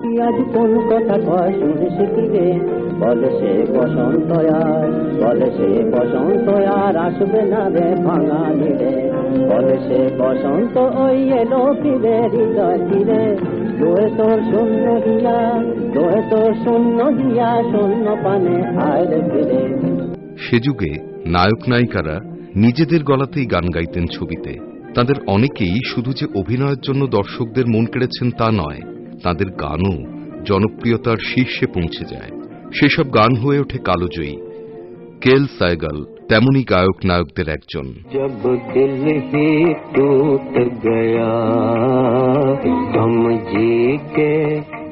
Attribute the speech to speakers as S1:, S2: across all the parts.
S1: আজ কোন কথা কয় কি বলে সে বসন্ত আর, বলে সে বসন্ত আর আসবে না রে বাঙালি রে বলে সে বসন্ত ওই এলো হৃদয় তোর শূন্য তোর শূন্য শূন্য পানে আয় ফিরে।
S2: সে যুগে নায়ক নায়িকারা নিজেদের গলাতেই গান গাইতেন ছবিতে। তাদের অনেকেই শুধু যে অভিনয়ের জন্য দর্শকদের মন কেড়েছেন তা নয় তাদের গানও জনপ্রিয়তার শীর্ষে পৌঁছে যায় সেসব গান হয়ে ওঠে কালোজয়ী কেল সাইগাল তেমনি গায়ক নায়কদের একজন
S1: जब दिल ही टूट गया हम जी के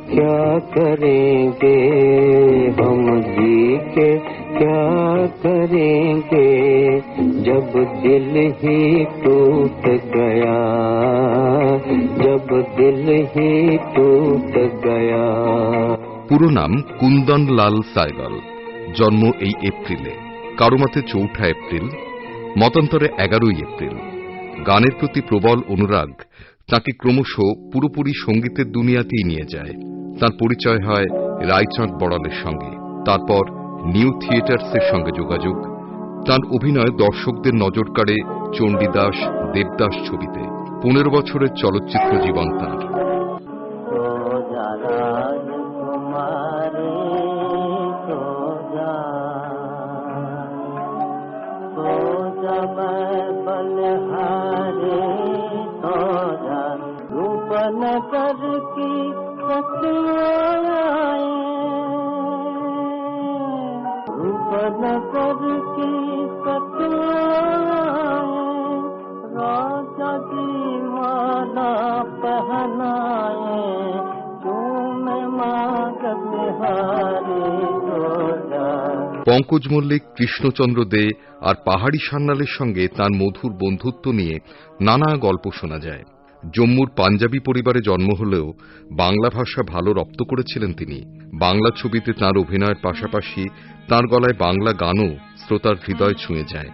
S1: क्या करेंगे हम जी के क्या करेंगे जब दिल ही टूट गया দিল হি টুট গয়া
S2: পুরো নাম কুন্দন লাল সাইগল। জন্ম এই এপ্রিলে, কারুমাতে চৌঠা এপ্রিল, মতান্তরে এগারোই এপ্রিল। গানের প্রতি প্রবল অনুরাগ তাকে ক্রমশ পুরোপুরি সঙ্গীতের দুনিয়াতেই নিয়ে যায়। তার পরিচয় হয় রায়চাঁদ বড়ালের সঙ্গে। তারপর নিউ থিয়েটার্সের সঙ্গে যোগাযোগ। তার অভিনয় দর্শকদের নজর কাড়ে চণ্ডীদাস, দেবদাস ছবিতে। পনেরো বছরের চলচ্চিত্র জীবন তাঁর
S1: सोजा राजकुमारी सोजा सोजा मैं बलहारी सोजा रूपन कर की सखियाए रूपन कर
S2: পঙ্কজ মল্লিক, কৃষ্ণচন্দ্র দে আর পাহাড়ি সান্যালের সঙ্গে তার মধুর বন্ধুত্ব নিয়ে নানা গল্প শোনা যায়। জম্মুর পাঞ্জাবি পরিবারে জন্ম হলেও বাংলা ভাষা ভালো রপ্ত করেছিলেন তিনি। বাংলা ছবিতে তার অভিনয়ের পাশাপাশি তার গলায় বাংলা গানও শ্রোতার হৃদয় ছুঁয়ে যায়।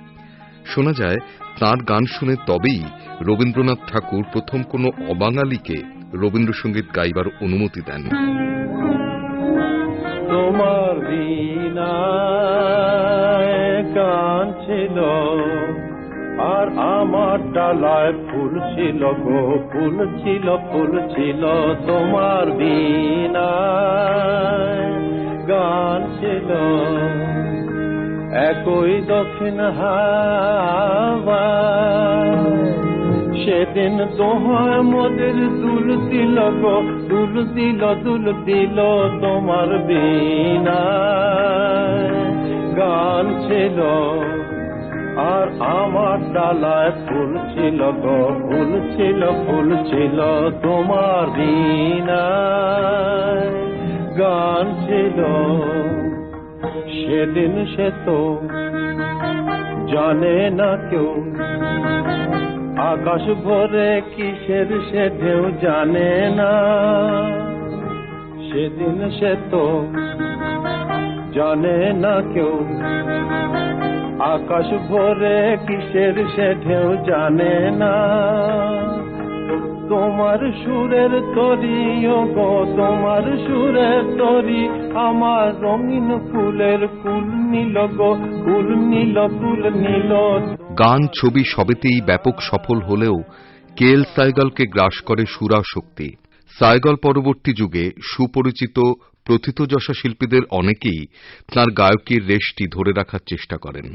S2: শোনা যায়, তার গান শুনে তবেই রবীন্দ্রনাথ ঠাকুর প্রথম কোনো অবাঙালিকে রবীন্দ্রসঙ্গীত গাইবার অনুমতি দেন।
S3: তোমার বিনায় গান ছিল আর আমার ডালায় ফুল ছিল গো ফুল ছিল ফুল ছিল তোমার বিনায় গান ছিল, একই দক্ষিণ হাওয়া। সেদিন তোমার মোদের দুল দিল গো, দুল দিল দুল দিল তোমার বিনা গান ছিল, আর আমার ডালায় ফুল ছিল গো, ফুল ছিল ফুল ছিল তোমার বিনা গান ছিল, সেদিন সে তো জানে না কেউ। আকাশ ভরে কিসের সে ঢেউ জানে না। সেদিন সে তো জানে না কেউ। আকাশ ভরে কিসের সে ঢেউ জানে না। তোমার সুরের তরি গো, তোমার সুরের তরি, আমার রঙিন ফুলের কুল নীল গো, ফুল নীল কুল নীল
S2: গান ছবি সবেতেই ব্যাপক সফল হলেও কে এল সাইগলকে গ্রাস করে সুরা শক্তি সাইগল পরবর্তী যুগে সুপরিচিত প্রথিতযশা শিল্পীদের অনেকেই তাঁর গায়কের রেশটি ধরে রাখার চেষ্টা করেন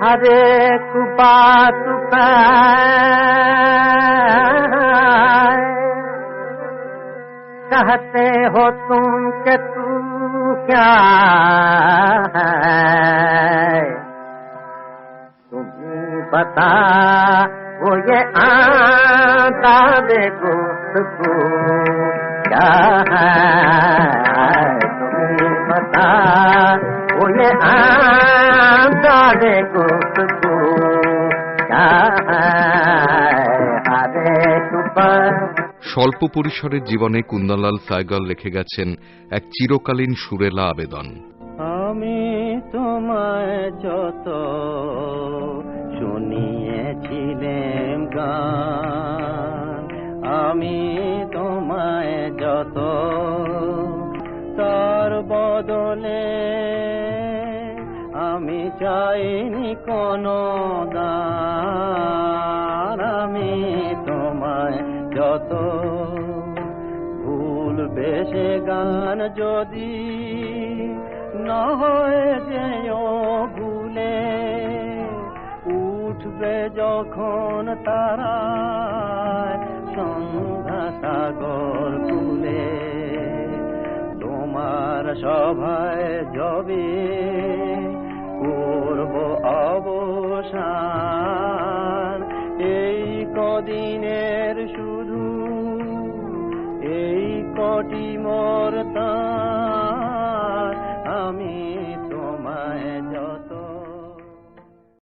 S1: हर एक बात पे कहते हो तुम के तू क्या है तुम्हें पता, वो ये आता देखो को क्या है? तुम्हें पता, वो ये आता देखो को क्या है? हरे तुम
S2: স্বল্প পরিসরের জীবনে কুন্দনলাল সাইগল লিখে গেছেন এক চিরকালীন সুরেলা আবেদন।
S1: আমি তোমায় যত শুনিয়েছিলে গান, আমি তোমায় যত তার বদলে আমি চাইনি কোনো দান। বেশে গান যদি না হয় যেও ভুলে, উঠবে যখন তারা সন্ধ্যা সাগর কুলে তোমার সভায় যবে করব অব More than.